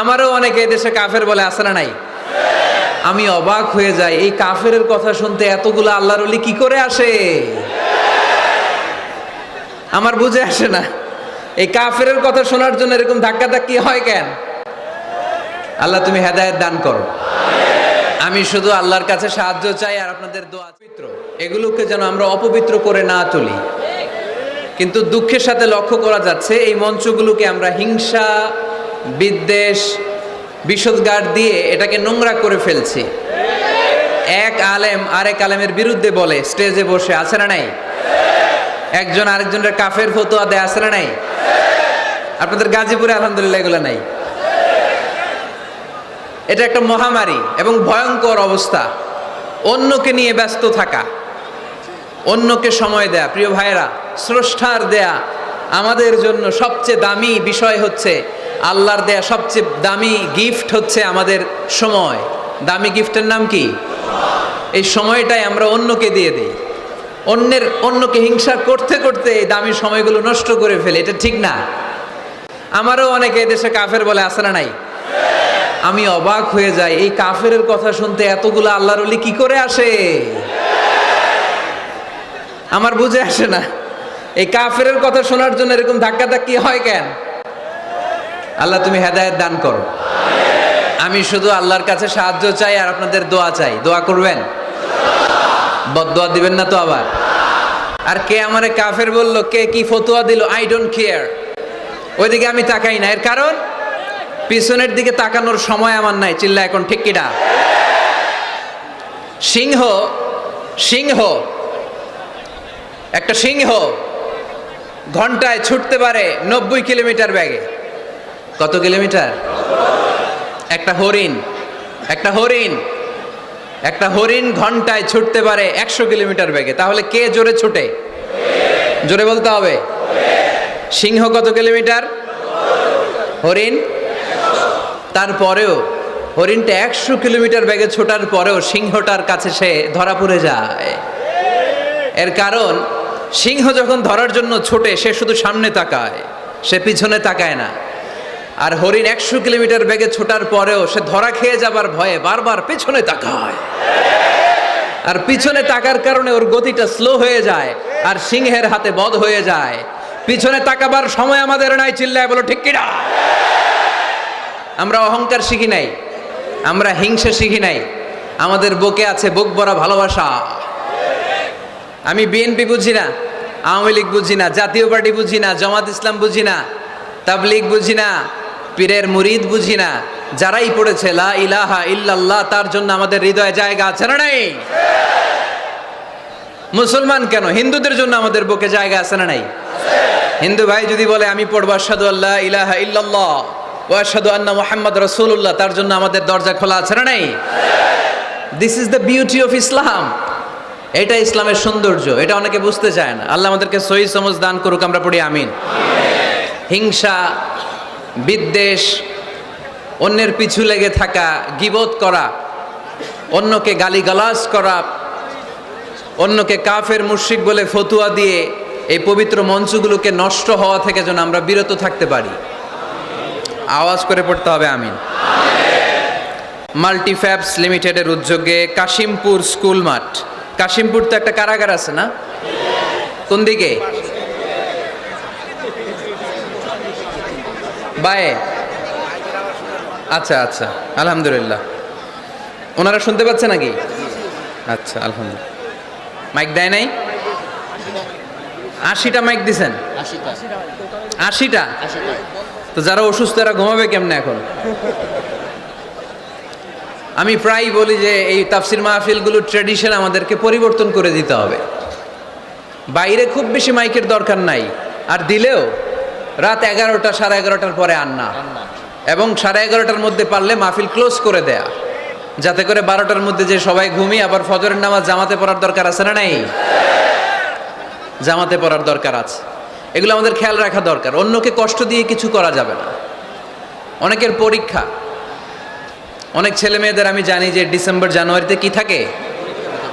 আমারও অনেকে এদেশে কাফের বলে আসে না নাই? আমি অবাক হয়ে যাই, এই কাফেরের কথা শুনতে এতগুলো আল্লাহর অলি কি করে আসে? আমার বুঝে আসে না। এই কাফেরের কথা শোনার জন্য এরকম ধাক্কা ধাক্কি হয় কেন? আল্লাহ, তুমি হেদায়েত দান করো। আমি শুধু আল্লাহর কাছে সাহায্য চাই আর আপনাদের দোয়া পবিত্র। এগুলোকে যেন আমরা অপবিত্র করে না তুলি কিন্তু দুঃখের সাথে লক্ষ্য করা যাচ্ছে, এই মঞ্চগুলোকে আমরা হিংসা বিদ্বেষ, বিষদগার দিয়ে এটাকে নোংরা করে ফেলছি। এক আলেম আরেক আলেমের বিরুদ্ধে বলে, স্টেজে বসে, আছে না নাই? একজন আরেকজনের কাফের ফতোয়া দেয়, আছে না নাই? আপনাদের গাজীপুরে আলহামদুলিল্লাহ এগুলো নাই। এটা একটা মহামারী এবং ভয়ঙ্কর অবস্থা। অন্যকে নিয়ে ব্যস্ত থাকা, অন্যকে সময় দেয়া। প্রিয় ভাইরা স্রষ্টার দেয়া আমাদের জন্য সবচেয়ে দামি বিষয় হচ্ছে আল্লাহর দেয়া সবচেয়ে দামি গিফট হচ্ছে আমাদের সময়। দামি গিফটের নাম কি? এই সময়টাই আমরা অন্যকে দিয়ে দিই। অন্যের, অন্যকে হিংসা করতে করতে এই দামি সময়গুলো নষ্ট করে ফেলে, এটা ঠিক না। আমারও অনেকে এদেশে কাফের বলে আসে না নাই? আমি অবাক হয়ে যাই, এই কাফেরের কথা শুনতে এতগুলো আল্লাহর অলি কি করে আসে? আমার বুঝে আসে না। এই কাফের কথা শোনার জন্য এরকম ধাক্কা ধাক্কি হয় কেন? আল্লাহ তুমি হেদায়েত দান করো। আমি শুধু আল্লাহর কাছে সাহায্য চাই আর আপনাদের দোয়া চাই। দোয়া করবেন? বদোয়া দিবেন না তো আবার? আর কে আমারে কাফের বলল, কে কি ফতুয়া দিল? আই ডোন্ট কেয়ার ওইদিকে আমি তাকাই না। এর কারণ? পিছনের দিকে তাকানোর সময় আমার নাই। চিল্লা এখন, ঠিক কিনা? সিংহ সিংহ। একটা সিংহ ঘন্টায় ছুটতে পারে নব্বই কিলোমিটার ব্যাগে। কত কিলোমিটার? একটা হরিণ একটা হরিণ একটা হরিণ ঘন্টায় ছুটতে পারে একশো কিলোমিটার বেগে। তাহলে কে জোরে ছুটে? জোরে বলতে হবে। সিংহ কত কিলোমিটার? হরিণ? তারপরেও হরিণটা একশো কিলোমিটার বেগে ছোটার পরেও সিংহটার কাছে সে ধরা পড়ে যায়। এর কারণ, সিংহ যখন ধরার জন্য ছোটে, সে শুধু সামনে তাকায়, সে পিছনে তাকায় না। আর হরিণ একশো কিলোমিটার বেগে ছোটার পরেও সে ধরা খেয়ে যাবার ভয়ে বারবার পেছনে তাকায়। আর পিছনে তাকার কারণে ওর গতিটা স্লো হয়ে যায় আর সিংহের হাতে বধ হয়ে যায়। পিছনে তাকাবার সময় আমাদের নাই চিল্লায় বলো, ঠিক কিনা? আমরা অহংকার শিখি নাই, আমরা হিংসা শিখি নাই। আমাদের বুকে আছে বুক ভরা ভালোবাসা। আমি বিএনপি বুঝি না, আওয়ামী লীগ বুঝি না, জাতীয় পার্টি বুঝি না, জামাত ইসলাম বুঝি না, তাবলিগ বুঝি না পীরের মুরিদ বুঝি না। যারাই পড়েছে, লা ইলাহা ইল্লাল্লাহ তার জন্য আমাদের হৃদয়ে জায়গা আছে না নাই? মুসলমান কেন? হিন্দুদের জন্য আমাদের বুকে জায়গা আছে না নাই? হিন্দু ভাই যদি বলে, আমি পড়ব আশহাদু আল্লাহ ইলাহা ইল্লাল্লাহ ও আশহাদু আন্না মুহাম্মদ রাসূলুল্লাহ তার জন্য আমাদের দরজা খোলা আছে না নাই? This is the beauty of Islam এটা ইসলামের সৌন্দর্য, এটা অনেকে বুঝতে চায় না। আল্লাহ আমাদেরকে সহি সমজ দান করুক, আমরা পড়ি আমিন। হিংসা বিদ্বেষ, অন্যের পিছু লেগে থাকা গিবোধ করা, অন্যকে গালিগালাজ করা, অন্যকে কাফের মুশরিক বলে ফতুয়া দিয়ে এই পবিত্র মঞ্চগুলোকে নষ্ট হওয়া থেকে যেন আমরা বিরত থাকতে পারি। আওয়াজ করে পড়তে হবে, আমিন। মাল্টিফ্যাবস লিমিটেডের উদ্যোগে কাশিমপুর স্কুল মাঠ। কাশিমপুর তো একটা কারাগার আছে না? কোন দিকে? বায়ে আচ্ছা আচ্ছা আলহামদুলিল্লাহ। ওনারা শুনতে পাচ্ছে নাকি? আচ্ছা আলহামদুলিল্লাহ। মাইক দেয় নাই? আশিটা মাইক দিছেন? আশিটা। তো যারা অসুস্থ এরা ঘুমাবে কেমনে এখন? আমি প্রায় বলি যে এই তাফসির মাহফিলগুলোর ট্রেডিশন আমাদেরকে পরিবর্তন করে দিতে হবে। বাইরে খুব বেশি মাইকের দরকার নাই। আর দিলেও রাত এগারোটা সাড়ে এগারোটার পরে আর না। এবং সাড়ে এগারোটার মধ্যে পারলে মাহফিল ক্লোজ করে দেয়া। যাতে করে বারোটার মধ্যে যে সবাই ঘুমিয়ে আবার ফজরের নামাজ জামাতে পড়ার দরকার আছে না নাই? জামাতে পড়ার দরকার আছে। এগুলো আমাদের খেয়াল রাখা দরকার। অন্যকে কষ্ট দিয়ে কিছু করা যাবে না। অনেকের পরীক্ষা। অনেক ছেলে মেয়েদের আমি জানি যে ডিসেম্বর জানুয়ারিতে কি থাকে?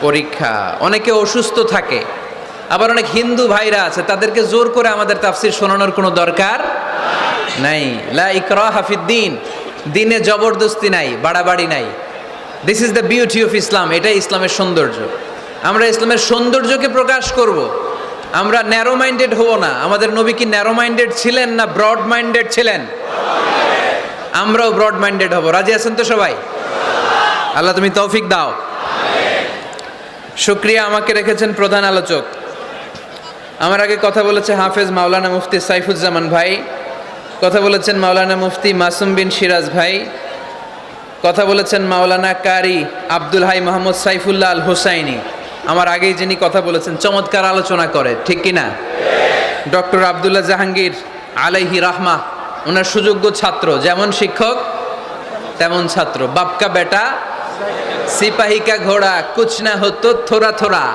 পরীক্ষা। অনেকে অসুস্থ থাকে। আবার অনেক হিন্দু ভাইরা আছে, তাদেরকে জোর করে আমাদের তাফসির শোনানোর কোনো দরকার নাই। লা ইকরা হাফিদ্দিন দিনে জবরদস্তি নাই, বাড়াবাড়ি নাই। This is the beauty of Islam এটাই ইসলামের সৌন্দর্য। আমরা ইসলামের সৌন্দর্যকে প্রকাশ করব। আমরা ন্যারো মাইন্ডেড হব না। আমাদের নবী কি ন্যারো মাইন্ডেড ছিলেন না ব্রড মাইন্ডেড ছিলেন? আমরাও ব্রড মাইন্ডেড হব। রাজি আছেন তো সবাই? আল্লাহ তুমি তৌফিক দাও। শুক্রিয়া আমাকে রেখেছেন প্রধান আলোচক। আমার আগে কথা বলেছে হাফেজ মাওলানা মুফতি সাইফুজ্জামান ভাই, কথা বলেছেন মাওলানা মুফতি মাসুম বিন সিরাজ ভাই, কথা বলেছেন মাওলানা কারি আব্দুল হাই মোহাম্মদ সাইফুল্লাহ আল হোসাইনি। আমার আগেই যিনি কথা বলেছেন, চমৎকার আলোচনা করে, ঠিক কিনা? ডক্টর আবদুল্লাহ জাহাঙ্গীর আলাইহি রাহমা ওনার সুযোগ্য ছাত্র, যেমন শিক্ষক, তেমন ছাত্র। বাপকা বেটা, সিপাহিকা ঘোড়া কুচ না হতো থোড়া থোড়া।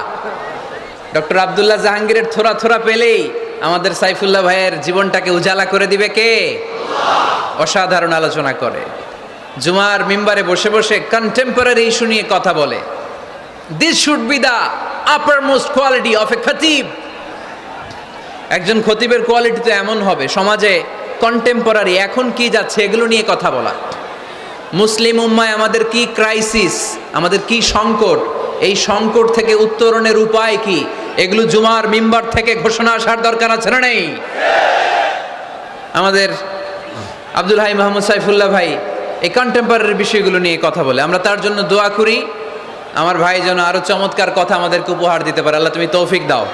ডক্টর আবদুল্লাহ জাহাঙ্গীরের থোড়া থোড়া পেলেই আমাদের সাইফুল্লাহ ভাইয়ের জীবনটাকে উজালা করে দিবে কে? অসাধারণ আলোচনা করে। জুমার মিম্বারে বসে বসে কন্টেম্পোরারি ইস্যু নিয়ে কথা বলে। This should be the uppermost quality of a খতিব একজন খতিবের কোয়ালিটি তো এমন হবে, সমাজে কন্টেম্পোরারি এখন কি যাচ্ছে এগুলো নিয়ে কথা বলা। মুসলিম উম্মায় আমাদের কি ক্রাইসিস আমাদের কি সংকট, এই সংকট থেকে উত্তরণের উপায় কি? এগুলো জুমার মিম্বার থেকে ঘোষণা আসার দরকার আছে না নেই? আমাদের আব্দুল হাই মোহাম্মদ সাইফুল্লাহ ভাই এই কন্টেম্পারারি বিষয়গুলো নিয়ে কথা বলে। আমরা তার জন্য দোয়া করি। আমার ভাই যেন আরও চমৎকার কথা আমাদেরকে উপহার দিতে পারে। আল্লাহ তুমি তৌফিক দাও।